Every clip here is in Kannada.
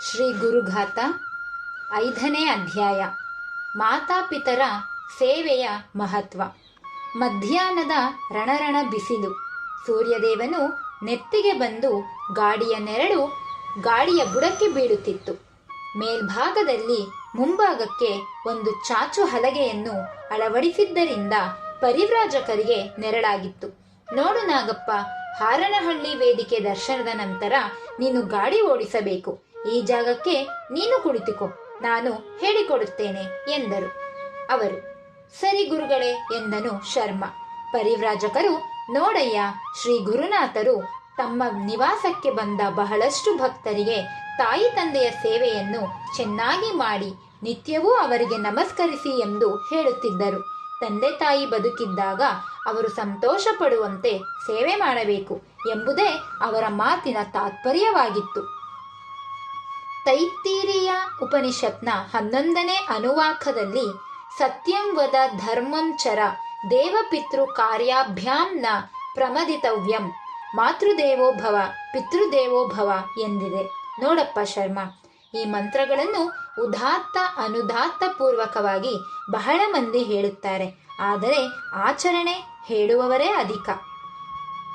ಶ್ರೀ ಗುರುಘಾತ ಐದನೇ ಅಧ್ಯಾಯ. ಮಾತಾಪಿತರ ಸೇವೆಯ ಮಹತ್ವ. ಮಧ್ಯಾಹ್ನದ ರಣರಣ ಬಿಸಿಲು. ಸೂರ್ಯದೇವನು ನೆತ್ತಿಗೆ ಬಂದು ಗಾಡಿಯ ನೆರಳು ಗಾಡಿಯ ಬುಡಕ್ಕೆ ಬೀಳುತ್ತಿತ್ತು. ಮೇಲ್ಭಾಗದಲ್ಲಿ ಮುಂಭಾಗಕ್ಕೆ ಒಂದು ಚಾಚು ಹಲಗೆಯನ್ನು ಅಳವಡಿಸಿದ್ದರಿಂದ ಪರಿವ್ರಾಜಕರಿಗೆ ನೆರಳಾಗಿತ್ತು. ನೋಡು ನಾಗಪ್ಪ, ಹಾರನಹಳ್ಳಿ ವೇದಿಕೆ ದರ್ಶನದ ನಂತರ ನೀನು ಗಾಡಿ ಓಡಿಸಬೇಕು. ಈ ಜಾಗಕ್ಕೆ ನೀನು ಕುಳಿತುಕೋ, ನಾನು ಹೇಳಿಕೊಡುತ್ತೇನೆ ಎಂದರು. ಅವರು, ಸರಿ ಗುರುಗಳೇ ಎಂದನು ಶರ್ಮ. ಪರಿವ್ರಾಜಕರು, ನೋಡಯ್ಯ, ಶ್ರೀ ಗುರುನಾಥರು ತಮ್ಮ ನಿವಾಸಕ್ಕೆ ಬಂದ ಬಹಳಷ್ಟು ಭಕ್ತರಿಗೆ ತಾಯಿ ತಂದೆಯ ಸೇವೆಯನ್ನು ಚೆನ್ನಾಗಿ ಮಾಡಿ, ನಿತ್ಯವೂ ಅವರಿಗೆ ನಮಸ್ಕರಿಸಿ ಎಂದು ಹೇಳುತ್ತಿದ್ದರು. ತಂದೆ ತಾಯಿ ಬದುಕಿದ್ದಾಗ ಅವರು ಸಂತೋಷ ಪಡುವಂತೆ ಸೇವೆ ಮಾಡಬೇಕು ಎಂಬುದೇ ಅವರ ಮಾತಿನ ತಾತ್ಪರ್ಯವಾಗಿತ್ತು. ತೈತ್ತೀರಿಯ ಉಪನಿಷತ್ನ ಹನ್ನೊಂದನೇ ಅನುವಾಕದಲ್ಲಿ ಸತ್ಯಂ ವದ ಧರ್ಮಂ ಚರ ದೇವಪಿತೃ ಕಾರ್ಯಾಭ್ಯಾಂನ ಪ್ರಮದಿತವ್ಯಂ ಮಾತೃದೇವೋಭವ ಪಿತೃದೇವೋಭವ ಪಿತೃದೇವೋ ಭವ ಎಂದಿದೆ. ನೋಡಪ್ಪ ಶರ್ಮ, ಈ ಮಂತ್ರಗಳನ್ನು ಉದಾತ್ತ ಅನುದಾತ್ತ ಪೂರ್ವಕವಾಗಿ ಬಹಳ ಮಂದಿ ಹೇಳುತ್ತಾರೆ. ಆದರೆ ಆಚರಣೆ ಹೇಳುವವರೇ ಅಧಿಕ.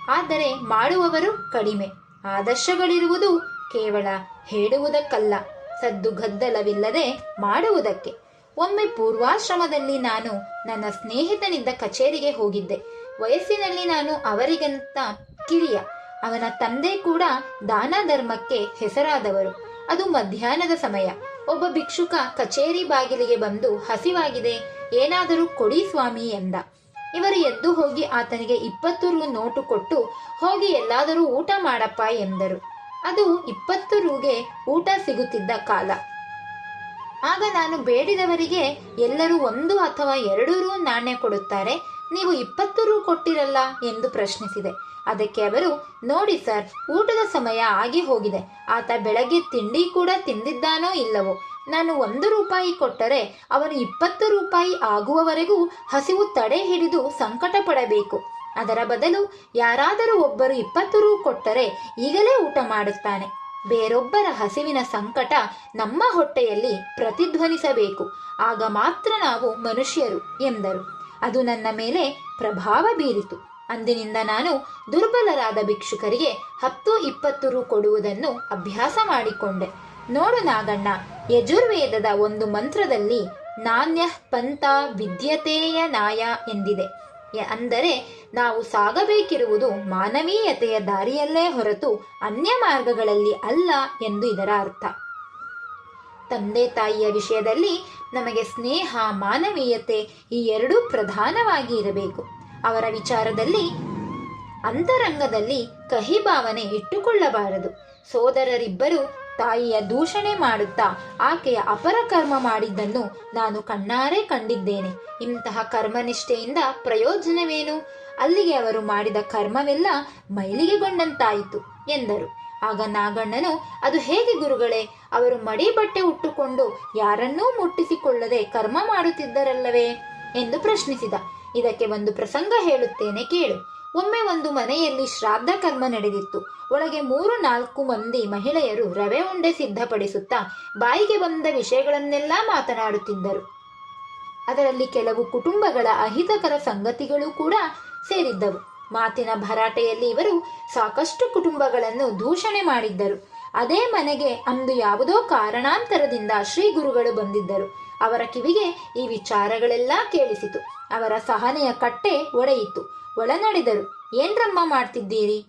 ಆದರೆ ಮಾಡುವವರು ಕಡಿಮೆ. ಆದರ್ಶಗಳಿರುವುದು ಕೇವಲ ಹೇಳುವುದಕ್ಕಲ್ಲ, ಸದ್ದು ಗದ್ದಲವಿಲ್ಲದೆ ಮಾಡುವುದಕ್ಕೆ. ಒಮ್ಮೆ ಪೂರ್ವಾಶ್ರಮದಲ್ಲಿ ನಾನು ನನ್ನ ಸ್ನೇಹಿತನಿಂದ ಕಚೇರಿಗೆ ಹೋಗಿದ್ದೆ. ವಯಸ್ಸಿನಲ್ಲಿ ನಾನು ಅವರಿಗಂತ ಕಿರಿಯ. ಅವನ ತಂದೆ ಕೂಡ ದಾನ ಧರ್ಮಕ್ಕೆ ಹೆಸರಾದವರು. ಅದು ಮಧ್ಯಾಹ್ನದ ಸಮಯ. ಒಬ್ಬ ಭಿಕ್ಷುಕ ಕಚೇರಿ ಬಾಗಿಲಿಗೆ ಬಂದು ಹಸಿವಾಗಿದೆ, ಏನಾದರೂ ಕೊಡಿ ಸ್ವಾಮಿ ಎಂದ. ಇವರು ಎದ್ದು ಹೋಗಿ ಆತನಿಗೆ ಇಪ್ಪತ್ತು ರು ನೋಟು ಕೊಟ್ಟು, ಹೋಗಿ ಎಲ್ಲಾದರೂ ಊಟ ಮಾಡಪ್ಪ ಎಂದರು. ಅದು ಇಪ್ಪತ್ತು ರೂಗೆ ಊಟ ಸಿಗುತ್ತಿದ್ದ ಕಾಲ. ಆಗ ನಾನು ಬೇಡಿದವರಿಗೆ ಎಲ್ಲರೂ ಒಂದು ಅಥವಾ ಎರಡು ರೂ ನಾಣ್ಯ ಕೊಡುತ್ತಾರೆ, ನೀವು ಇಪ್ಪತ್ತು ರೂ ಕೊಟ್ಟಿರಲ್ಲ ಎಂದು ಪ್ರಶ್ನಿಸಿದೆ. ಅದಕ್ಕೆ ಅವರು, ನೋಡಿ ಸರ್, ಊಟದ ಸಮಯ ಆಗಿ ಹೋಗಿದೆ. ಆತ ಬೆಳಗ್ಗೆ ತಿಂಡಿ ಕೂಡ ತಿಂದಿದ್ದಾನೋ ಇಲ್ಲವೋ? ನಾನು ಒಂದು ರೂಪಾಯಿ ಕೊಟ್ಟರೆ ಅವನು ಇಪ್ಪತ್ತು ರೂಪಾಯಿ ಆಗುವವರೆಗೂ ಹಸಿವು ತಡೆ ಹಿಡಿದು ಸಂಕಟ ಪಡಬೇಕು ಅದರ ಬದಲು ಯಾರಾದರೂ ಒಬ್ಬರು ಇಪ್ಪತ್ತು ರೂ ಕೊಟ್ಟರೆ ಈಗಲೇ ಊಟ ಮಾಡುತ್ತಾನೆ ಬೇರೊಬ್ಬರ ಹಸಿವಿನ ಸಂಕಟ ನಮ್ಮ ಹೊಟ್ಟೆಯಲ್ಲಿ ಪ್ರತಿಧ್ವನಿಸಬೇಕು. ಆಗ ಮಾತ್ರ ನಾವು ಮನುಷ್ಯರು, ಎಂದರು. ಅದು ನನ್ನ ಮೇಲೆ ಪ್ರಭಾವ ಬೀರಿತು. ಅಂದಿನಿಂದ ನಾನು ದುರ್ಬಲರಾದ ಭಿಕ್ಷುಕರಿಗೆ ಹತ್ತು, ಇಪ್ಪತ್ತು ರು ಕೊಡುವುದನ್ನು ಅಭ್ಯಾಸ ಮಾಡಿಕೊಂಡೆ. ನೋಡು ನಾಗಣ್ಣ, ಯಜುರ್ವೇದದ ಒಂದು ಮಂತ್ರದಲ್ಲಿ ನಾಣ್ಯ ಪಂಥ ವಿದ್ಯತೆಯ ನಾಯ ಎಂದಿದೆ. ಅಂದರೆ ನಾವು ಸಾಗಬೇಕಿರುವುದು ಮಾನವೀಯತೆಯ ದಾರಿಯಲ್ಲೇ ಹೊರತು ಅನ್ಯ ಮಾರ್ಗಗಳಲ್ಲಿ ಅಲ್ಲ ಎಂದು ಇದರ ಅರ್ಥ. ತಂದೆ ತಾಯಿಯ ವಿಷಯದಲ್ಲಿ ನಮಗೆ ಸ್ನೇಹ, ಮಾನವೀಯತೆ ಈ ಎರಡೂ ಪ್ರಧಾನವಾಗಿ ಇರಬೇಕು. ಅವರ ವಿಚಾರದಲ್ಲಿ, ಅಂತರಂಗದಲ್ಲಿ ಕಹಿ ಭಾವನೆ ಇಟ್ಟುಕೊಳ್ಳಬಾರದು. ಸೋದರರಿಬ್ಬರು ತಾಯಿಯ ದೂಷಣೆ ಮಾಡುತ್ತಾ ಆಕೆಯ ಅಪರ ಕರ್ಮ ಮಾಡಿದ್ದನ್ನು ನಾನು ಕಣ್ಣಾರೆ ಕಂಡಿದ್ದೇನೆ. ಇಂತಹ ಕರ್ಮನಿಷ್ಠೆಯಿಂದ ಪ್ರಯೋಜನವೇನು? ಅಲ್ಲಿಗೆ ಅವರು ಮಾಡಿದ ಕರ್ಮವೆಲ್ಲ ಮೈಲಿಗೆಗೊಂಡಂತಾಯಿತು ಎಂದರು. ಆಗ ನಾಗಣ್ಣನು, ಅದು ಹೇಗೆ ಗುರುಗಳೇ? ಅವರು ಮಡಿ ಬಟ್ಟೆ ಉಟ್ಟುಕೊಂಡು ಯಾರನ್ನೂ ಮುಟ್ಟಿಸಿಕೊಳ್ಳದೆ ಕರ್ಮ ಮಾಡುತ್ತಿದ್ದರಲ್ಲವೇ? ಎಂದು ಪ್ರಶ್ನಿಸಿದ. ಇದಕ್ಕೆ ಒಂದು ಪ್ರಸಂಗ ಹೇಳುತ್ತೇನೆ ಕೇಳು. ಒಮ್ಮೆ ಒಂದು ಮನೆಯಲ್ಲಿ ಶ್ರಾದ್ದ ಕರ್ಮ ನಡೆದಿತ್ತು. ಒಳಗೆ ಮೂರು ನಾಲ್ಕು ಮಂದಿ ಮಹಿಳೆಯರು ರವೆ ಉಂಡೆ ಸಿದ್ಧಪಡಿಸುತ್ತಾ ಬಾಯಿಗೆ ಬಂದ ವಿಷಯಗಳನ್ನೆಲ್ಲ ಮಾತನಾಡುತ್ತಿದ್ದರು. ಅದರಲ್ಲಿ ಕೆಲವು ಕುಟುಂಬಗಳ ಅಹಿತಕರ ಸಂಗತಿಗಳು ಕೂಡ ಸೇರಿದ್ದವು. ಮಾತಿನ ಭರಾಟೆಯಲ್ಲಿ ಇವರು ಸಾಕಷ್ಟು ಕುಟುಂಬಗಳನ್ನು ದೂಷಣೆ ಮಾಡಿದ್ದರು. ಅದೇ ಮನೆಗೆ ಅಂದು ಯಾವುದೋ ಕಾರಣಾಂತರದಿಂದ ಶ್ರೀ ಗುರುಗಳು ಬಂದಿದ್ದರು. ಅವರ ಕಿವಿಗೆ ಈ ವಿಚಾರಗಳೆಲ್ಲ ಕೇಳಿಸಿತು. ಅವರ ಸಹನೆಯ ಕಟ್ಟೆ ಒಡೆಯಿತು. ಒಳನಡೆದರು ಏನ್ರಮ್ಮ ಮಾಡ್ತಿದ್ದೀರಿ?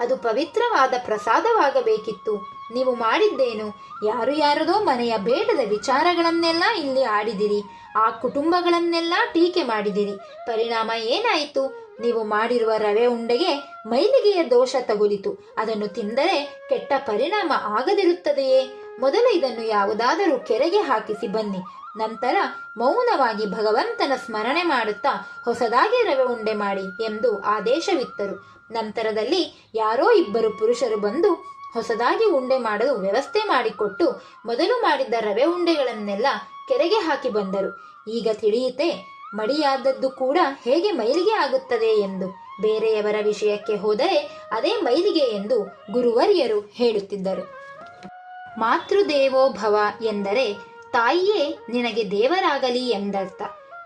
ಅದು ಪವಿತ್ರವಾದ ಪ್ರಸಾದವಾಗಬೇಕಿತ್ತು. ನೀವು ಮಾಡಿದ್ದೇನು? ಯಾರು ಯಾರದೋ ಮನೆಯ ಬೇಡದ ವಿಚಾರಗಳನ್ನೆಲ್ಲ ಇಲ್ಲಿ ಆಡಿದಿರಿ. ಆ ಕುಟುಂಬಗಳನ್ನೆಲ್ಲ ಟೀಕೆ ಮಾಡಿದಿರಿ. ಪರಿಣಾಮ ಏನಾಯಿತು? ನೀವು ಮಾಡಿರುವ ರವೆ ಉಂಡೆಗೆ ಮೈಲಿಗೆಯ ದೋಷ ತಗುಲಿತು. ಅದನ್ನು ತಿಂದರೆ ಕೆಟ್ಟ ಪರಿಣಾಮ ಆಗದಿರುತ್ತದೆಯೇ? ಮೊದಲು ಇದನ್ನು ಯಾವುದಾದರೂ ಕೆರೆಗೆ ಹಾಕಿಸಿ ಬನ್ನಿ. ನಂತರ ಮೌನವಾಗಿ ಭಗವಂತನ ಸ್ಮರಣೆ ಮಾಡುತ್ತಾ ಹೊಸದಾಗಿ ರವೆ ಉಂಡೆ ಮಾಡಿ ಎಂದು ಆದೇಶವಿತ್ತರು. ನಂತರದಲ್ಲಿ ಯಾರೋ ಇಬ್ಬರು ಪುರುಷರು ಬಂದು ಹೊಸದಾಗಿ ಉಂಡೆ ಮಾಡಲು ವ್ಯವಸ್ಥೆ ಮಾಡಿಕೊಟ್ಟು ಮೊದಲು ಮಾಡಿದ್ದ ರವೆ ಉಂಡೆಗಳನ್ನೆಲ್ಲ ಕೆರೆಗೆ ಹಾಕಿ ಬಂದರು. ಈಗ ತಿಳಿಯುತ್ತೆ, ಮಡಿಯಾದದ್ದು ಕೂಡ ಹೇಗೆ ಮೈಲಿಗೆ ಆಗುತ್ತದೆ ಎಂದು. ಬೇರೆಯವರ ವಿಷಯಕ್ಕೆ ಹೋದರೆ ಅದೇ ಮೈಲಿಗೆ ಎಂದು ಗುರುವರ್ಯರು ಹೇಳುತ್ತಿದ್ದರು. ಮಾತೃದೇವೋ ಭವ ಎಂದರೆ ತಾಯಿಯೇ ನಿನಗೆ ದೇವರಾಗಲಿ ಎಂದರ್ಥ.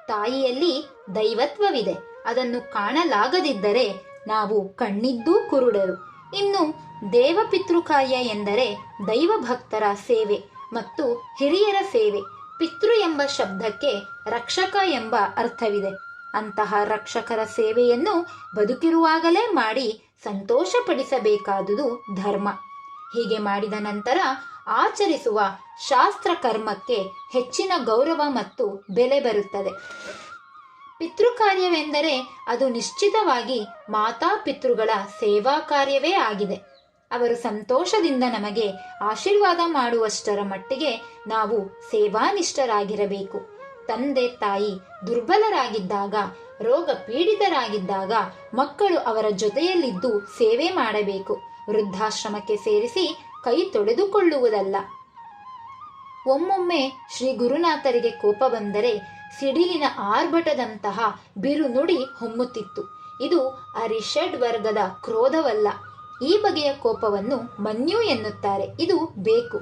ತಾಯಿಯಲ್ಲಿ ದೈವತ್ವವಿದೆ. ಅದನ್ನು ಕಾಣಲಾಗದಿದ್ದರೆ ನಾವು ಕಣ್ಣಿದ್ದೂ ಕುರುಡರು. ಇನ್ನು ದೇವಪಿತೃಕಾರ್ಯ ಎಂದರೆ ದೈವ ಭಕ್ತರ ಸೇವೆ ಮತ್ತು ಹಿರಿಯರ ಸೇವೆ. ಪಿತೃ ಎಂಬ ಶಬ್ದಕ್ಕೆ ರಕ್ಷಕ ಎಂಬ ಅರ್ಥವಿದೆ. ಅಂತಹ ರಕ್ಷಕರ ಸೇವೆಯನ್ನು ಬದುಕಿರುವಾಗಲೇ ಮಾಡಿ ಸಂತೋಷಪಡಿಸಬೇಕಾದುದು ಧರ್ಮ. ಹೀಗೆ ಮಾಡಿದ ನಂತರ ಆಚರಿಸುವ ಶಾಸ್ತ್ರ ಕರ್ಮಕ್ಕೆ ಹೆಚ್ಚಿನ ಗೌರವ ಮತ್ತು ಬೆಲೆ ಬರುತ್ತದೆ. ಪಿತೃಕಾರ್ಯವೆಂದರೆ ಅದು ನಿಶ್ಚಿತವಾಗಿ ಮಾತಾಪಿತೃಗಳ ಸೇವಾ ಕಾರ್ಯವೇ ಆಗಿದೆ. ಅವರು ಸಂತೋಷದಿಂದ ನಮಗೆ ಆಶೀರ್ವಾದ ಮಾಡುವಷ್ಟರ ಮಟ್ಟಿಗೆ ನಾವು ಸೇವಾನಿಷ್ಠರಾಗಿರಬೇಕು. ತಂದೆ, ತಾಯಿ ದುರ್ಬಲರಾಗಿದ್ದಾಗ ರೋಗ ಪೀಡಿತರಾಗಿದ್ದಾಗ ಮಕ್ಕಳು ಅವರ ಜೊತೆಯಲ್ಲಿದ್ದು ಸೇವೆ ಮಾಡಬೇಕು. ವೃದ್ಧಾಶ್ರಮಕ್ಕೆ ಸೇರಿಸಿ ಕೈ ತೊಳೆದುಕೊಳ್ಳುವುದಲ್ಲ. ಒಮ್ಮೊಮ್ಮೆ ಶ್ರೀ ಗುರುನಾಥರಿಗೆ ಕೋಪ ಬಂದರೆ ಸಿಡಿಲಿನ ಆರ್ಭಟದಂತಹ ಬಿರುನುಡಿ ಹೊಮ್ಮುತ್ತಿತ್ತು. ಇದು ಅರಿಷಡ್ ವರ್ಗದ ಕ್ರೋಧವಲ್ಲ. ಈ ಬಗೆಯ ಕೋಪವನ್ನು ಮನ್ಯು ಎನ್ನುತ್ತಾರೆ. ಇದು ಬೇಕು.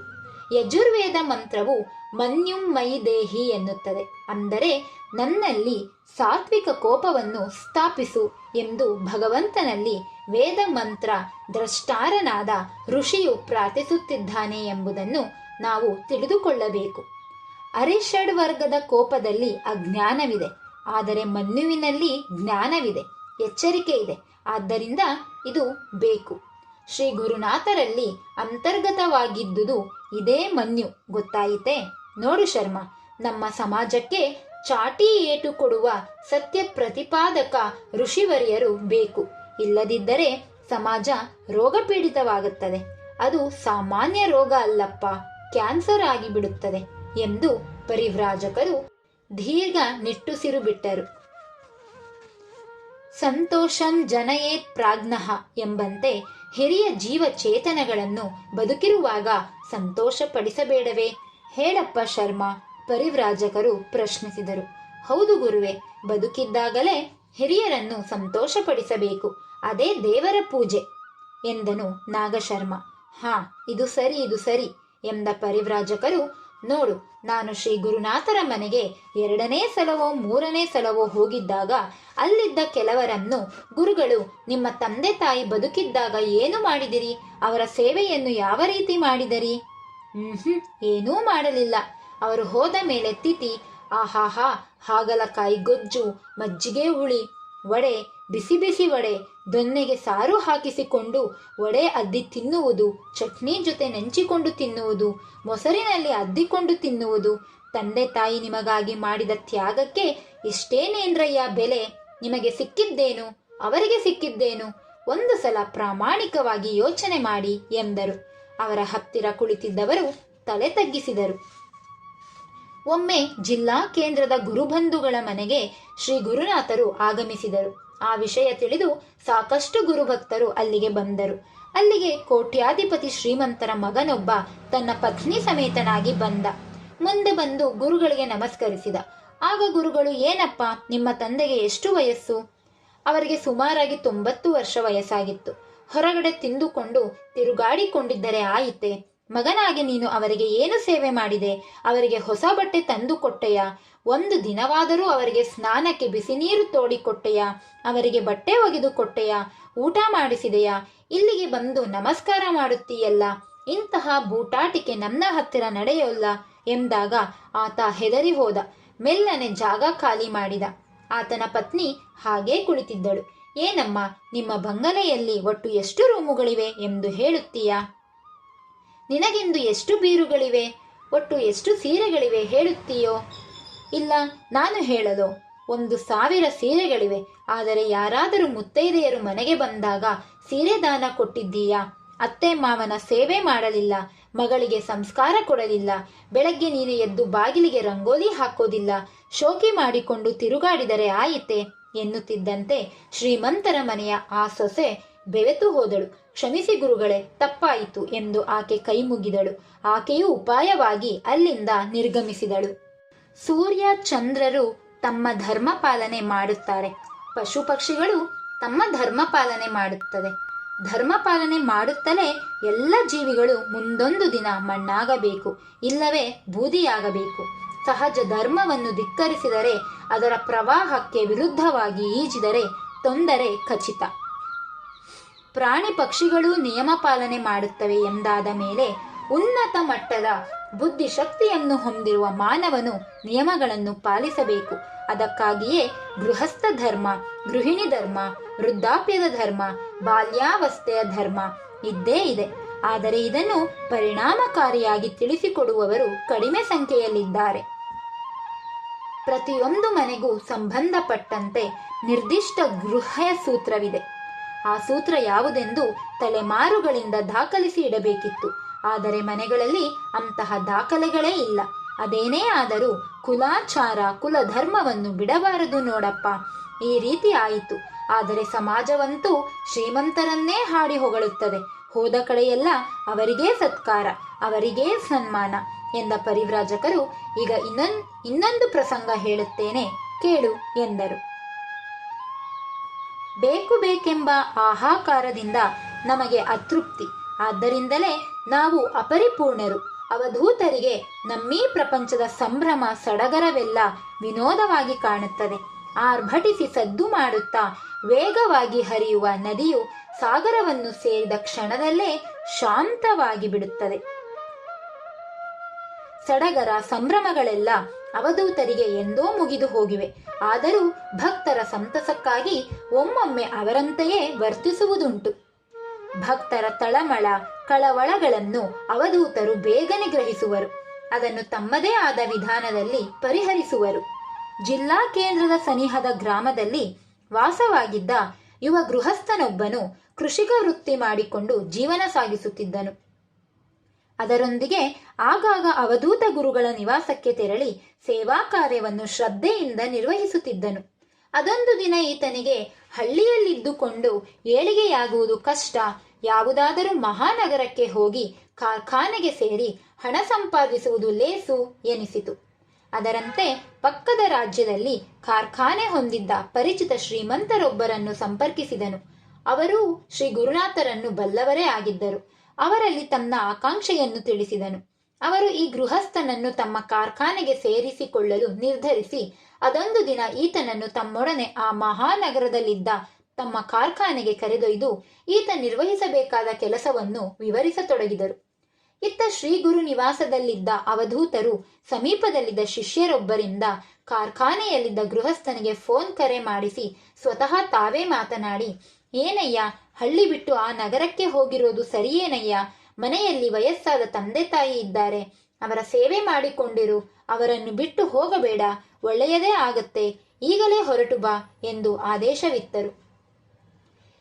ಯಜುರ್ವೇದ ಮಂತ್ರವು ಮನ್ಯುಂ ಮೈ ದೇಹಿ ಎನ್ನುತ್ತದೆ. ಅಂದರೆ, ನನ್ನಲ್ಲಿ ಸಾತ್ವಿಕ ಕೋಪವನ್ನು ಸ್ಥಾಪಿಸು ಎಂದು ಭಗವಂತನಲ್ಲಿ ವೇದ ಮಂತ್ರ ದ್ರಷ್ಟಾರನಾದ ಋಷಿಯು ಪ್ರಾರ್ಥಿಸುತ್ತಿದ್ದಾನೆ ಎಂಬುದನ್ನು ನಾವು ತಿಳಿದುಕೊಳ್ಳಬೇಕು. ಅರಿಷಡ್ ವರ್ಗದ ಕೋಪದಲ್ಲಿ ಅಜ್ಞಾನವಿದೆ. ಆದರೆ ಮನ್ಯುವಿನಲ್ಲಿ ಜ್ಞಾನವಿದೆ. ಎಚ್ಚರಿಕೆ ಇದೆ. ಆದ್ದರಿಂದ ಇದು ಬೇಕು. ಶ್ರೀ ಗುರುನಾಥರಲ್ಲಿ ಅಂತರ್ಗತವಾಗಿದ್ದುದು ಇದೇ ಮನ್ಯು. ಗೊತ್ತಾಯಿತೆ? ನೋಡು ಶರ್ಮ, ನಮ್ಮ ಸಮಾಜಕ್ಕೆ ಚಾಟಿ ಏಟು ಕೊಡುವ ಸತ್ಯ ಪ್ರತಿಪಾದಕ ಋಷಿವರಿಯರು ಬೇಕು. ಇಲ್ಲದಿದ್ದರೆ ಸಮಾಜ ರೋಗಪೀಡಿತವಾಗುತ್ತದೆ. ಅದು ಸಾಮಾನ್ಯ ರೋಗ ಅಲ್ಲಪ್ಪ, ಕ್ಯಾನ್ಸರ್ ಆಗಿಬಿಡುತ್ತದೆ ಎಂದು ಪರಿವ್ರಾಜಕರು ದೀರ್ಘ ನಿಟ್ಟುಸಿರು ಬಿಟ್ಟರು. ಸಂತೋಷಂ ಜನಯೇತ್ ಪ್ರಾಜ್ಞಃ ಎಂಬಂತೆ ಹಿರಿಯ ಜೀವ ಚೇತನಗಳನ್ನು ಬದುಕಿರುವಾಗ ಸಂತೋಷ ಪಡಿಸಬೇಡವೇ ಹೇಳಪ್ಪ ಶರ್ಮ, ಪರಿವ್ರಾಜಕರು ಪ್ರಶ್ನಿಸಿದರು. ಹೌದು ಗುರುವೆ, ಬದುಕಿದ್ದಾಗಲೇ ಹಿರಿಯರನ್ನು ಸಂತೋಷಪಡಿಸಬೇಕು, ಅದೇ ದೇವರ ಪೂಜೆ, ಎಂದನು ನಾಗಶರ್ಮ. ಹಾ, ಇದು ಸರಿ ಇದು ಸರಿ, ಎಂದ ಪರಿವ್ರಾಜಕರು. ನೋಡು, ನಾನು ಶ್ರೀ ಗುರುನಾಥರ ಮನೆಗೆ ಎರಡನೇ ಸಲವೋ, ಮೂರನೇ ಸಲವೋ ಹೋಗಿದ್ದಾಗ, ಅಲ್ಲಿದ್ದ ಕೆಲವರನ್ನು, ಗುರುಗಳು, ನಿಮ್ಮ ತಂದೆ ತಾಯಿ ಬದುಕಿದ್ದಾಗ ಏನು ಮಾಡಿದಿರಿ? ಅವರ ಸೇವೆಯನ್ನು ಯಾವ ರೀತಿ ಮಾಡಿದರಿ? ಹ್ಮ್ ಏನೂ ಮಾಡಲಿಲ್ಲ. ಅವರು ಹೋದ ಮೇಲೆ ತಿತಿ ಆಹಾಹಾ, ಹಾಗಲಕಾಯಿ ಗೊಜ್ಜು, ಮಜ್ಜಿಗೆ ಹುಳಿ, ವಡೆ, ಬಿಸಿ ಬಿಸಿ ವಡೆ, ದೊನ್ನೆಗೆ ಸಾರು ಹಾಕಿಸಿಕೊಂಡು ವಡೆ ಅದ್ದಿ ತಿನ್ನುವುದು, ಚಟ್ನಿ ಜೊತೆ ನೆಂಚಿಕೊಂಡು ತಿನ್ನುವುದು, ಮೊಸರಿನಲ್ಲಿ ಅದ್ದಿಕೊಂಡು ತಿನ್ನುವುದು, ತಂದೆ ತಾಯಿ ನಿಮಗಾಗಿ ಮಾಡಿದ ತ್ಯಾಗಕ್ಕೆ ಇಷ್ಟೇನೇನ್ರಯ್ಯ ಬೆಲೆ. ನಿಮಗೆ ಸಿಕ್ಕಿದ್ದೇನು? ಅವರಿಗೆ ಸಿಕ್ಕಿದ್ದೇನು? ಒಂದು ಸಲ ಪ್ರಾಮಾಣಿಕವಾಗಿ ಯೋಚನೆ ಮಾಡಿ ಎಂದರು. ಅವರ ಹತ್ತಿರ ಕುಳಿತಿದ್ದವರು ತಲೆ ತಗ್ಗಿಸಿದರು. ಒಮ್ಮೆ ಜಿಲ್ಲಾ ಕೇಂದ್ರದ ಗುರುಬಂಧುಗಳ ಮನೆಗೆ ಶ್ರೀ ಗುರುನಾಥರು ಆಗಮಿಸಿದರು. ಆ ವಿಷಯ ತಿಳಿದು ಸಾಕಷ್ಟು ಗುರುಭಕ್ತರು ಅಲ್ಲಿಗೆ ಬಂದರು. ಅಲ್ಲಿಗೆ ಕೋಟ್ಯಾಧಿಪತಿ ಶ್ರೀಮಂತರ ಮಗನೊಬ್ಬ ತನ್ನ ಪತ್ನಿ ಸಮೇತನಾಗಿ ಬಂದ. ಮುಂದೆ ಬಂದು ಗುರುಗಳಿಗೆ ನಮಸ್ಕರಿಸಿದ. ಆಗ ಗುರುಗಳು, ಏನಪ್ಪ, ನಿಮ್ಮ ತಂದೆಗೆ ಎಷ್ಟು ವಯಸ್ಸು? ಅವರಿಗೆ ಸುಮಾರಾಗಿ ತೊಂಬತ್ತು ವರ್ಷ ವಯಸ್ಸಾಗಿತ್ತು. ಹೊರಗಡೆ ತಿಂದುಕೊಂಡು ತಿರುಗಾಡಿಕೊಂಡಿದ್ದರೆ ಆಯಿತೆ. ಮಗನಾಗಿ ನೀನು ಅವರಿಗೆ ಏನು ಸೇವೆ ಮಾಡಿದೆ? ಅವರಿಗೆ ಹೊಸ ಬಟ್ಟೆ ತಂದು ಕೊಟ್ಟೆಯ? ಒಂದು ದಿನವಾದರೂ ಅವರಿಗೆ ಸ್ನಾನಕ್ಕೆ ಬಿಸಿ ನೀರು ತೋಡಿಕೊಟ್ಟೆಯ ಅವರಿಗೆ ಬಟ್ಟೆ ಒಗೆದು ಕೊಟ್ಟೆಯ? ಊಟ ಮಾಡಿಸಿದೆಯಾ? ಇಲ್ಲಿಗೆ ಬಂದು ನಮಸ್ಕಾರ ಮಾಡುತ್ತೀಯಲ್ಲ? ಇಂತಹ ಬೂಟಾಟಿಕೆ ನನ್ನ ಹತ್ತಿರ ನಡೆಯೋಲ್ಲ? ಎಂದಾಗ ಆತ ಹೆದರಿ ಹೋದ. ಮೆಲ್ಲನೆ ಜಾಗ ಖಾಲಿ ಮಾಡಿದ. ಆತನ ಪತ್ನಿ ಹಾಗೇ ಕುಳಿತಿದ್ದಳು. ಏನಮ್ಮ, ನಿಮ್ಮ ಬಂಗಲೆಯಲ್ಲಿ ಒಟ್ಟು ಎಷ್ಟು ರೂಮುಗಳಿವೆ ಎಂದು ಹೇಳುತ್ತೀಯಾ? ನಿನಗೆಂದು ಎಷ್ಟು ಬೀರುಗಳಿವೆ, ಒಟ್ಟು ಎಷ್ಟು ಸೀರೆಗಳಿವೆ ಹೇಳುತ್ತೀಯೋ? ಇಲ್ಲ, ನಾನು ಹೇಳಲು ಒಂದು ಸಾವಿರ ಸೀರೆಗಳಿವೆ, ಆದರೆ ಯಾರಾದರೂ ಮುತ್ತೈದೆಯರು ಮನೆಗೆ ಬಂದಾಗ ಸೀರೆ ದಾನ ಕೊಟ್ಟಿದ್ದೀಯಾ? ಅತ್ತೆ ಮಾವನ ಸೇವೆ ಮಾಡಲಿಲ್ಲ, ಮಗಳಿಗೆ ಸಂಸ್ಕಾರ ಕೊಡಲಿಲ್ಲ, ಬೆಳಗ್ಗೆ ನೀನು ಎದ್ದು ಬಾಗಿಲಿಗೆ ರಂಗೋಲಿ ಹಾಕೋದಿಲ್ಲ, ಶೋಕಿ ಮಾಡಿಕೊಂಡು ತಿರುಗಾಡಿದರೆ ಆಯಿತೆ? ಎನ್ನುತ್ತಿದ್ದಂತೆ ಶ್ರೀಮಂತರ ಮನೆಯ ಆ ಸೊಸೆ ಬೆವೆತು ಹೋದಳು. ಕ್ಷಮಿಸಿ ಗುರುಗಳೇ, ತಪ್ಪಾಯಿತು ಎಂದು ಆಕೆ ಕೈ ಮುಗಿದಳು. ಆಕೆಯು ಉಪಾಯವಾಗಿ ಅಲ್ಲಿಂದ ನಿರ್ಗಮಿಸಿದಳು. ಸೂರ್ಯ ಚಂದ್ರರು ತಮ್ಮ ಧರ್ಮ ಪಾಲನೆ ಮಾಡುತ್ತಾರೆ. ಪಶು ಪಕ್ಷಿಗಳು ತಮ್ಮ ಧರ್ಮ ಪಾಲನೆ ಮಾಡುತ್ತದೆ ಧರ್ಮ ಪಾಲನೆ ಮಾಡುತ್ತಲೇ ಎಲ್ಲ ಜೀವಿಗಳು ಮುಂದೊಂದು ದಿನ ಮಣ್ಣಾಗಬೇಕು, ಇಲ್ಲವೇ ಬೂದಿಯಾಗಬೇಕು. ಸಹಜ ಧರ್ಮವನ್ನು ಧಿಕ್ಕರಿಸಿದರೆ ಅದರ ಪ್ರವಾಹಕ್ಕೆ ವಿರುದ್ಧವಾಗಿ ಈಜಿದರೆ ತೊಂದರೆ ಖಚಿತ. ಪ್ರಾಣಿ ಪಕ್ಷಿಗಳು ನಿಯಮ ಪಾಲನೆ ಮಾಡುತ್ತವೆ ಎಂದಾದ ಮೇಲೆ ಉನ್ನತ ಮಟ್ಟದ ಬುದ್ಧಿಶಕ್ತಿಯನ್ನು ಹೊಂದಿರುವ ಮಾನವನು ನಿಯಮಗಳನ್ನು ಪಾಲಿಸಬೇಕು. ಅದಕ್ಕಾಗಿಯೇ ಗೃಹಸ್ಥ ಧರ್ಮ, ಗೃಹಿಣಿ ಧರ್ಮ, ವೃದ್ಧಾಪ್ಯದ ಧರ್ಮ, ಬಾಲ್ಯಾವಸ್ಥೆಯ ಧರ್ಮ ಇದ್ದೇ ಇದೆ. ಆದರೆ ಇದನ್ನು ಪರಿಣಾಮಕಾರಿಯಾಗಿ ತಿಳಿಸಿಕೊಡುವವರು ಕಡಿಮೆ ಸಂಖ್ಯೆಯಲ್ಲಿದ್ದಾರೆ. ಪ್ರತಿಯೊಂದು ಮನೆಗೂ ಸಂಬಂಧಪಟ್ಟಂತೆ ನಿರ್ದಿಷ್ಟ ಗೃಹ ಸೂತ್ರವಿದೆ. ಆ ಸೂತ್ರ ಯಾವುದೆಂದು ತಲೆಮಾರುಗಳಿಂದ ದಾಖಲಿಸಿ ಇಡಬೇಕಿತ್ತು. ಆದರೆ ಮನೆಗಳಲ್ಲಿ ಅಂತಹ ದಾಖಲೆಗಳೇ ಇಲ್ಲ. ಅದೇನೇ ಆದರೂ ಕುಲಾಚಾರ, ಕುಲಧರ್ಮವನ್ನು ಬಿಡಬಾರದು ನೋಡಪ್ಪ. ಈ ರೀತಿ ಆಯಿತು. ಆದರೆ ಸಮಾಜವಂತೂ ಶ್ರೀಮಂತರನ್ನೇ ಹಾಡಿ ಹೊಗಳುತ್ತದೆ. ಹೋದ ಕಡೆಯೆಲ್ಲ ಅವರಿಗೇ ಸತ್ಕಾರ, ಅವರಿಗೇ ಸನ್ಮಾನ. ಎಂದ ಪರಿವ್ರಾಜಕರು, ಈಗ ಇನ್ನೊಂದು ಇನ್ನೊಂದು ಪ್ರಸಂಗ ಹೇಳುತ್ತೇನೆ, ಕೇಳು, ಎಂದರು. ಬೇಕು ಬೇಕೆಂಬ ಆಹಾಕಾರದಿಂದ ನಮಗೆ ಅತೃಪ್ತಿ. ಆದ್ದರಿಂದಲೇ ನಾವು ಅಪರಿಪೂರ್ಣರು. ಅವಧೂತರಿಗೆ ನಮ್ಮೀ ಪ್ರಪಂಚದ ಸಂಭ್ರಮ ಸಡಗರವೆಲ್ಲ ವಿನೋದವಾಗಿ ಕಾಣುತ್ತದೆ. ಆರ್ಭಟಿಸಿ ಸದ್ದು ಮಾಡುತ್ತಾ ವೇಗವಾಗಿ ಹರಿಯುವ ನದಿಯು ಸಾಗರವನ್ನು ಸೇರಿದ ಕ್ಷಣದಲ್ಲೇ ಶಾಂತವಾಗಿ ಬಿಡುತ್ತದೆ ಸಡಗರ ಸಂಭ್ರಮಗಳೆಲ್ಲ ಅವಧೂತರಿಗೆ ಎಂದೋ ಮುಗಿದು ಹೋಗಿವೆ. ಆದರೂ ಭಕ್ತರ ಸಂತಸಕ್ಕಾಗಿ ಒಮ್ಮೊಮ್ಮೆ ಅವರಂತೆಯೇ ವರ್ತಿಸುವುದುಂಟು. ಭಕ್ತರ ತಳಮಳ ಕಳವಳಗಳನ್ನು ಅವಧೂತರು ಬೇಗನೆ ಗ್ರಹಿಸುವರು. ಅದನ್ನು ತಮ್ಮದೇ ಆದ ವಿಧಾನದಲ್ಲಿ ಪರಿಹರಿಸುವರು. ಜಿಲ್ಲಾ ಕೇಂದ್ರದ ಸನಿಹದ ಗ್ರಾಮದಲ್ಲಿ ವಾಸವಾಗಿದ್ದ ಯುವ ಗೃಹಸ್ಥನೊಬ್ಬನು ಕೃಷಿಕ ವೃತ್ತಿ ಮಾಡಿಕೊಂಡು ಜೀವನ ಸಾಗಿಸುತ್ತಿದ್ದನು. ಅದರೊಂದಿಗೆ ಆಗಾಗ ಅವಧೂತ ಗುರುಗಳ ನಿವಾಸಕ್ಕೆ ತೆರಳಿ ಸೇವಾ ಕಾರ್ಯವನ್ನು ಶ್ರದ್ಧೆಯಿಂದ ನಿರ್ವಹಿಸುತ್ತಿದ್ದನು. ಅದೊಂದು ದಿನ ಈತನಿಗೆ ಹಳ್ಳಿಯಲ್ಲಿದ್ದುಕೊಂಡು ಏಳಿಗೆಯಾಗುವುದು ಕಷ್ಟ. ಯಾವುದಾದರೂ ಮಹಾನಗರಕ್ಕೆ ಹೋಗಿ ಕಾರ್ಖಾನೆಗೆ ಸೇರಿ ಹಣ ಸಂಪಾದಿಸುವುದು ಲೇಸು ಎನಿಸಿತು. ಅದರಂತೆ ಪಕ್ಕದ ರಾಜ್ಯದಲ್ಲಿ ಕಾರ್ಖಾನೆ ಹೊಂದಿದ್ದ ಪರಿಚಿತ ಶ್ರೀಮಂತರೊಬ್ಬರನ್ನು ಸಂಪರ್ಕಿಸಿದನು. ಅವರು ಶ್ರೀ ಗುರುನಾಥರನ್ನು ಬಲ್ಲವರೇ ಆಗಿದ್ದರು. ಅವರಲ್ಲಿ ತನ್ನ ಆಕಾಂಕ್ಷೆಯನ್ನು ತಿಳಿಸಿದನು. ಅವರು ಈ ಗೃಹಸ್ಥನನ್ನು ತಮ್ಮ ಕಾರ್ಖಾನೆಗೆ ಸೇರಿಸಿಕೊಳ್ಳಲು ನಿರ್ಧರಿಸಿ, ಅದೊಂದು ದಿನ ಈತನನ್ನು ತಮ್ಮೊಡನೆ ಆ ಮಹಾನಗರದಲ್ಲಿದ್ದ ತಮ್ಮ ಕಾರ್ಖಾನೆಗೆ ಕರೆದೊಯ್ದು ಈತ ನಿರ್ವಹಿಸಬೇಕಾದ ಕೆಲಸವನ್ನು ವಿವರಿಸತೊಡಗಿದರು. ಇತ್ತ ಶ್ರೀ ಗುರು ನಿವಾಸದಲ್ಲಿದ್ದ ಅವಧೂತರು ಸಮೀಪದಲ್ಲಿದ್ದ ಶಿಷ್ಯರೊಬ್ಬರಿಂದ ಕಾರ್ಖಾನೆಯಲ್ಲಿದ್ದ ಗೃಹಸ್ಥನಿಗೆ ಫೋನ್ ಕರೆ ಮಾಡಿಸಿ ಸ್ವತಃ ತಾವೇ ಮಾತನಾಡಿ, ಏನಯ್ಯ ಹಳ್ಳಿ ಬಿಟ್ಟು ಆ ನಗರಕ್ಕೆ ಹೋಗಿರೋದು ಸರಿಯೇನಯ್ಯ? ಮನೆಯಲ್ಲಿ ವಯಸ್ಸಾದ ತಂದೆ ತಾಯಿ ಇದ್ದಾರೆ. ಅವರ ಸೇವೆ ಮಾಡಿಕೊಂಡಿರು. ಅವರನ್ನು ಬಿಟ್ಟು ಹೋಗಬೇಡ. ಒಳ್ಳೆಯದೇ ಆಗತ್ತೆ. ಈಗಲೇ ಹೊರಟು ಬಾ ಎಂದು ಆದೇಶವಿತ್ತರು.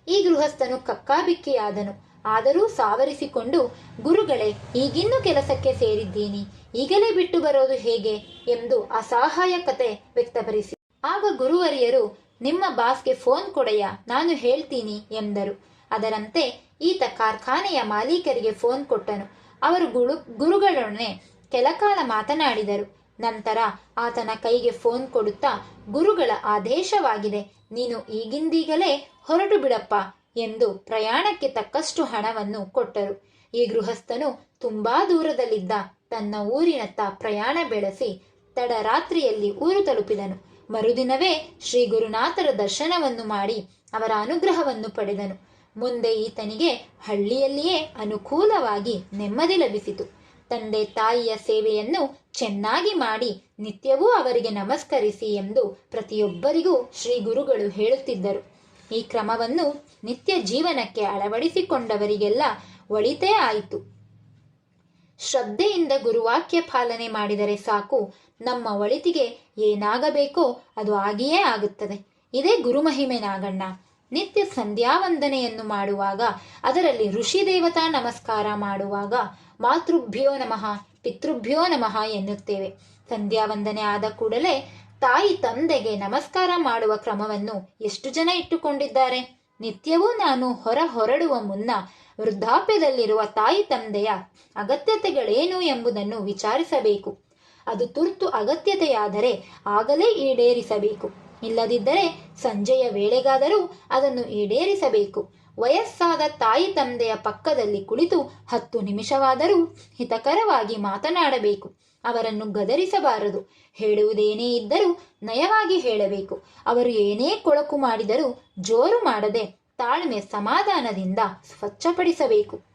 ಈ ಗೃಹಸ್ಥನು ಕಕ್ಕಾಬಿಕ್ಕಿಯಾದನು. ಆದರೂ ಸಾವರಿಸಿಕೊಂಡು, ಗುರುಗಳೇ, ಈಗಿನ್ನು ಕೆಲಸಕ್ಕೆ ಸೇರಿದ್ದೀನಿ. ಈಗಲೇ ಬಿಟ್ಟು ಬರೋದು ಹೇಗೆ? ಎಂದು ಅಸಹಾಯಕತೆ ವ್ಯಕ್ತಪಡಿಸಿ ಆಗ ಗುರುವರಿಯರು ನಿಮ್ಮ ಬಾಸ್ಗೆ ಫೋನ್ ಕೊಡೆಯ ನಾನು ಹೇಳ್ತೀನಿ ಎಂದರು. ಅದರಂತೆ ಈತ ಕಾರ್ಖಾನೆಯ ಮಾಲೀಕರಿಗೆ ಫೋನ್ ಕೊಟ್ಟನು. ಅವರು ಗುರು ಗುರುಗಳೊಡನೆ ಕೆಲಕಾಲ ಮಾತನಾಡಿದರು. ನಂತರ ಆತನ ಕೈಗೆ ಫೋನ್ ಕೊಡುತ್ತಾ ಗುರುಗಳ ಆದೇಶವಾಗಿದೆ. ನೀನು ಈಗಿಂದೀಗಲೇ ಹೊರಟು ಬಿಡಪ್ಪ ಎಂದು ಪ್ರಯಾಣಕ್ಕೆ ತಕ್ಕಷ್ಟು ಹಣವನ್ನು ಕೊಟ್ಟರು. ಈ ಗೃಹಸ್ಥನು ತುಂಬಾ ದೂರದಲ್ಲಿದ್ದ ತನ್ನ ಊರಿನತ್ತ ಪ್ರಯಾಣ ಬೆಳೆಸಿ ತಡರಾತ್ರಿಯಲ್ಲಿ ಊರು ತಲುಪಿದನು. ಮರುದಿನವೇ ಶ್ರೀ ಗುರುನಾಥರ ದರ್ಶನವನ್ನು ಮಾಡಿ ಅವರ ಅನುಗ್ರಹವನ್ನು ಪಡೆದನು. ಮುಂದೆ ಈತನಿಗೆ ಹಳ್ಳಿಯಲ್ಲಿಯೇ ಅನುಕೂಲವಾಗಿ ನೆಮ್ಮದಿ ಲಭಿಸಿತು. ತಂದೆ ತಾಯಿಯ ಸೇವೆಯನ್ನು ಚೆನ್ನಾಗಿ ಮಾಡಿ ನಿತ್ಯವೂ ಅವರಿಗೆ ನಮಸ್ಕರಿಸಿ ಎಂದು ಪ್ರತಿಯೊಬ್ಬರಿಗೂ ಶ್ರೀ ಗುರುಗಳು ಹೇಳುತ್ತಿದ್ದರು. ಈ ಕ್ರಮವನ್ನು ನಿತ್ಯ ಜೀವನಕ್ಕೆ ಅಳವಡಿಸಿಕೊಂಡವರಿಗೆಲ್ಲ ಒಳಿತೇ ಆಯಿತು. ಶ್ರದ್ಧೆಯಿಂದ ಗುರುವಾಕ್ಯ ಪಾಲನೆ ಮಾಡಿದರೆ ಸಾಕು. ನಮ್ಮ ಒಳಿತಿಗೆ ಏನಾಗಬೇಕೋ ಅದು ಆಗಿಯೇ ಆಗುತ್ತದೆ. ಇದೇ ಗುರುಮಹಿಮೆ ನಾಗಣ್ಣ. ನಿತ್ಯ ಸಂಧ್ಯಾವಂದನೆಯನ್ನು ಮಾಡುವಾಗ, ಅದರಲ್ಲಿ ಋಷಿ ದೇವತಾ ನಮಸ್ಕಾರ ಮಾಡುವಾಗ ಮಾತೃಭ್ಯೋ ನಮಃ, ಪಿತೃಭ್ಯೋ ನಮಃ ಎನ್ನುತ್ತೇವೆ. ಸಂಧ್ಯಾವಂದನೆ ಆದ ಕೂಡಲೇ ತಾಯಿ ತಂದೆಗೆ ನಮಸ್ಕಾರ ಮಾಡುವ ಕ್ರಮವನ್ನು ಎಷ್ಟು ಜನ ಇಟ್ಟುಕೊಂಡಿದ್ದಾರೆ? ನಿತ್ಯವೂ ನಾನು ಹೊರ ಹೊರಡುವ ಮುನ್ನ ವೃದ್ಧಾಪ್ಯದಲ್ಲಿರುವ ತಾಯಿ ತಂದೆಯ ಅಗತ್ಯತೆಗಳೇನು ಎಂಬುದನ್ನು ವಿಚಾರಿಸಬೇಕು. ಅದು ತುರ್ತು ಅಗತ್ಯತೆಯಾದರೆ ಆಗಲೇ ಈಡೇರಿಸಬೇಕು. ಇಲ್ಲದಿದ್ದರೆ ಸಂಜೆಯ ವೇಳೆಗಾದರೂ ಅದನ್ನು ಈಡೇರಿಸಬೇಕು. ವಯಸ್ಸಾದ ತಾಯಿ ತಂದೆಯ ಪಕ್ಕದಲ್ಲಿ ಕುಳಿತು ಹತ್ತು ನಿಮಿಷವಾದರೂ ಹಿತಕರವಾಗಿ ಮಾತನಾಡಬೇಕು. ಅವರನ್ನು ಗದರಿಸಬಾರದು. ಹೇಳುವುದೇನೇ ಇದ್ದರೂ ನಯವಾಗಿ ಹೇಳಬೇಕು. ಅವರು ಏನೇ ಕೊಳಕು ಮಾಡಿದರೂ ಜೋರು ಮಾಡದೆ ತಾಳ್ಮೆ ಸಮಾಧಾನದಿಂದ ಸ್ವಚ್ಛಪಡಿಸಬೇಕು.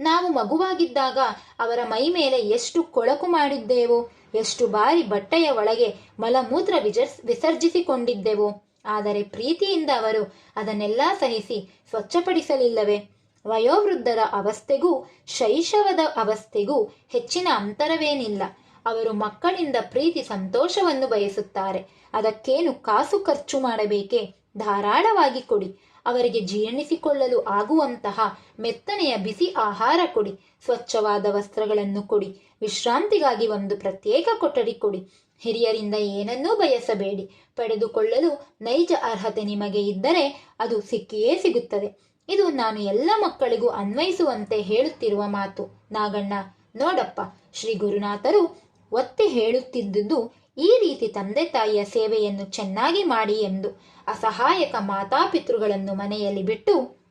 ನಾವು ಮಗುವಾಗಿದ್ದಾಗ ಅವರ ಮೈ ಮೇಲೆ ಎಷ್ಟು ಕೊಳಕು ಮಾಡಿದ್ದೆವು, ಎಷ್ಟು ಬಾರಿ ಬಟ್ಟೆಯ ಒಳಗೆ ಮಲಮೂತ್ರ ವಿಜರ್ಸ್ ವಿಸರ್ಜಿಸಿಕೊಂಡಿದ್ದೆವು, ಆದರೆ ಪ್ರೀತಿಯಿಂದ ಅವರು ಅದನ್ನೆಲ್ಲ ಸಹಿಸಿ ಸ್ವಚ್ಛಪಡಿಸಲಿಲ್ಲವೇ? ವಯೋವೃದ್ಧರ ಅವಸ್ಥೆಗೂ, ಶೈಶವದ ಅವಸ್ಥೆಗೂ ಹೆಚ್ಚಿನ ಅಂತರವೇನಿಲ್ಲ. ಅವರು ಮಕ್ಕಳಿಂದ ಪ್ರೀತಿ ಸಂತೋಷವನ್ನು ಬಯಸುತ್ತಾರೆ. ಅದಕ್ಕೇನು ಕಾಸು ಖರ್ಚು ಮಾಡಬೇಕೆ? ಧಾರಾಳವಾಗಿ ಕೊಡಿ. ಅವರಿಗೆ ಜೀರ್ಣಿಸಿಕೊಳ್ಳಲು ಆಗುವಂತಹ ಮೆತ್ತನೆಯ ಬಿಸಿ ಆಹಾರ ಕೊಡಿ. ಸ್ವಚ್ಛವಾದ ವಸ್ತ್ರಗಳನ್ನು ಕೊಡಿ. ವಿಶ್ರಾಂತಿಗಾಗಿ ಒಂದು ಪ್ರತ್ಯೇಕ ಕೊಠಡಿ ಕೊಡಿ. ಹಿರಿಯರಿಂದ ಏನನ್ನೂ ಬಯಸಬೇಡಿ. ಪಡೆದುಕೊಳ್ಳಲು ನೈಜ ಅರ್ಹತೆ ನಿಮಗೆ ಇದ್ದರೆ ಅದು ಸಿಕ್ಕಿಯೇ ಸಿಗುತ್ತದೆ. ಇದು ನಾನು ಎಲ್ಲ ಮಕ್ಕಳಿಗೂ ಅನ್ವಯಿಸುವಂತೆ ಹೇಳುತ್ತಿರುವ ಮಾತು. ನಾಗಣ್ಣ, ನೋಡಪ್ಪ. ಶ್ರೀ ಗುರುನಾಥರು ಒತ್ತಿ ಹೇಳುತ್ತಿದ್ದುದು ಈ ರೀತಿ ತಂದೆ ತಾಯಿಯ ಸೇವೆಯನ್ನು ಚೆನ್ನಾಗಿ ಮಾಡಿ ಎಂದು ಅಸಹಾಯಕ ಮಾತಾಪಿತೃಗಳನ್ನು ಮನೆಯಲ್ಲಿ ಬಿಟ್ಟು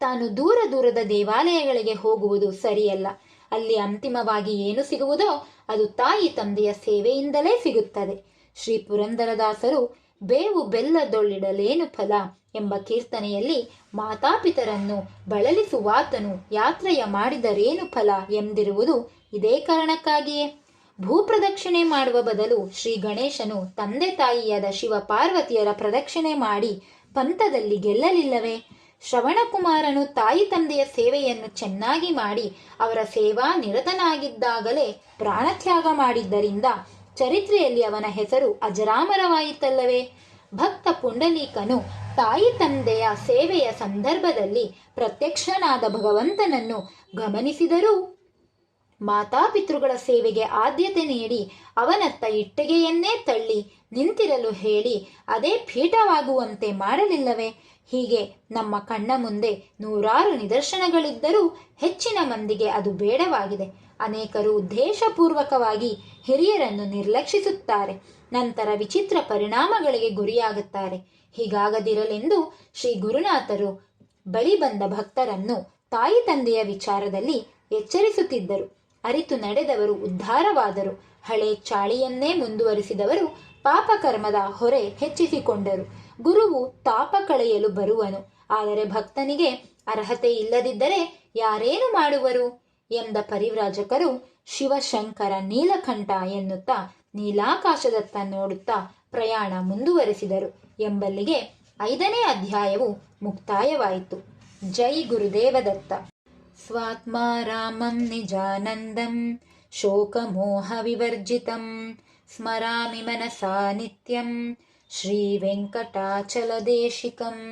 ತಾನು ದೂರ ದೂರದ ದೇವಾಲಯಗಳಿಗೆ ಹೋಗುವುದು ಸರಿಯಲ್ಲ. ಅಲ್ಲಿ ಅಂತಿಮವಾಗಿ ಏನು ಸಿಗುವುದೋ ಅದು ತಾಯಿ ತಂದೆಯ ಸೇವೆಯಿಂದಲೇ ಸಿಗುತ್ತದೆ. ಶ್ರೀ ಪುರಂದರದಾಸರು ಬೇವು ಬೆಲ್ಲದೊಳ್ಳಿಡಲೇನು ಫಲ ಎಂಬ ಕೀರ್ತನೆಯಲ್ಲಿ ಮಾತಾಪಿತರನ್ನು ಬಳಲಿಸುವಾತನು ಯಾತ್ರೆಯ ಮಾಡಿದರೇನು ಫಲ ಎಂದಿರುವುದು ಇದೇ ಕಾರಣಕ್ಕಾಗಿಯೇ. ಭೂಪ್ರದಕ್ಷಿಣೆ ಮಾಡುವ ಬದಲು ಶ್ರೀ ಗಣೇಶನು ತಂದೆ ತಾಯಿಯಾದ ಶಿವ ಪಾರ್ವತಿಯರ ಪ್ರದಕ್ಷಿಣೆ ಮಾಡಿ ಪಂಥದಲ್ಲಿ ಗೆಲ್ಲಲಿಲ್ಲವೇ? ಶ್ರವಣಕುಮಾರನು ತಾಯಿ ತಂದೆಯ ಸೇವೆಯನ್ನು ಚೆನ್ನಾಗಿ ಮಾಡಿ ಅವರ ಸೇವಾ ನಿರತನಾಗಿದ್ದಾಗಲೇ ಪ್ರಾಣತ್ಯಾಗ ಮಾಡಿದ್ದರಿಂದ ಚರಿತ್ರೆಯಲ್ಲಿ ಅವನ ಹೆಸರು ಅಜರಾಮರವಾಯಿತಲ್ಲವೇ? ಭಕ್ತ ಪುಂಡಲೀಕನು ತಾಯಿ ತಂದೆಯ ಸೇವೆಯ ಸಂದರ್ಭದಲ್ಲಿ ಪ್ರತ್ಯಕ್ಷನಾದ ಭಗವಂತನನ್ನು ಗಮನಿಸಿದರೂ ಮಾತಾಪಿತೃಗಳ ಸೇವೆಗೆ ಆದ್ಯತೆ ನೀಡಿ ಅವನತ್ತ ಇಟ್ಟಿಗೆಯನ್ನೇ ತಳ್ಳಿ ನಿಂತಿರಲು ಹೇಳಿ ಅದೇ ಪೀಠವಾಗುವಂತೆ ಮಾಡಲಿಲ್ಲವೇ? ಹೀಗೆ ನಮ್ಮ ಕಣ್ಣ ಮುಂದೆ ನೂರಾರು ನಿದರ್ಶನಗಳಿದ್ದರೂ ಹೆಚ್ಚಿನ ಮಂದಿಗೆ ಅದು ಬೇಡವಾಗಿದೆ. ಅನೇಕರು ಉದ್ದೇಶಪೂರ್ವಕವಾಗಿ ಹಿರಿಯರನ್ನು ನಿರ್ಲಕ್ಷಿಸುತ್ತಾರೆ. ನಂತರ ವಿಚಿತ್ರ ಪರಿಣಾಮಗಳಿಗೆ ಗುರಿಯಾಗುತ್ತಾರೆ. ಹೀಗಾಗದಿರಲೆಂದು ಶ್ರೀ ಗುರುನಾಥರು ಬಳಿ ಬಂದ ಭಕ್ತರನ್ನು ತಾಯಿ ತಂದೆಯ ವಿಚಾರದಲ್ಲಿ ಎಚ್ಚರಿಸುತ್ತಿದ್ದರು. ಅರಿತು ನಡೆದವರು ಉದ್ಧಾರವಾದರು. ಹಳೆ ಚಾಳಿಯನ್ನೇ ಮುಂದುವರಿಸಿದವರು ಪಾಪಕರ್ಮದ ಹೊರೆ ಹೆಚ್ಚಿಸಿಕೊಂಡರು. ಗುರುವು ತಾಪ ಕಳೆಯಲು ಬರುವನು. ಆದರೆ ಭಕ್ತನಿಗೆ ಅರ್ಹತೆ ಇಲ್ಲದಿದ್ದರೆ ಯಾರೇನು ಮಾಡುವರು? ಎಂದ ಪರಿವ್ರಾಜಕರು, ಶಿವಶಂಕರ ನೀಲಕಂಠ ಎನ್ನುತ್ತಾ ನೀಲಾಕಾಶದತ್ತ ನೋಡುತ್ತಾ ಪ್ರಯಾಣ ಮುಂದುವರೆಸಿದರು. ಎಂಬಲ್ಲಿಗೆ ಐದನೇ ಅಧ್ಯಾಯವು ಮುಕ್ತಾಯವಾಯಿತು. ಜೈ ಗುರುದೇವದತ್ತ. स्वात्मा रामं निजानन्दं शोकमोहविवर्जितं स्मरामि मनसा नित्यं श्रीवेङ्कटाचलदेशिकम्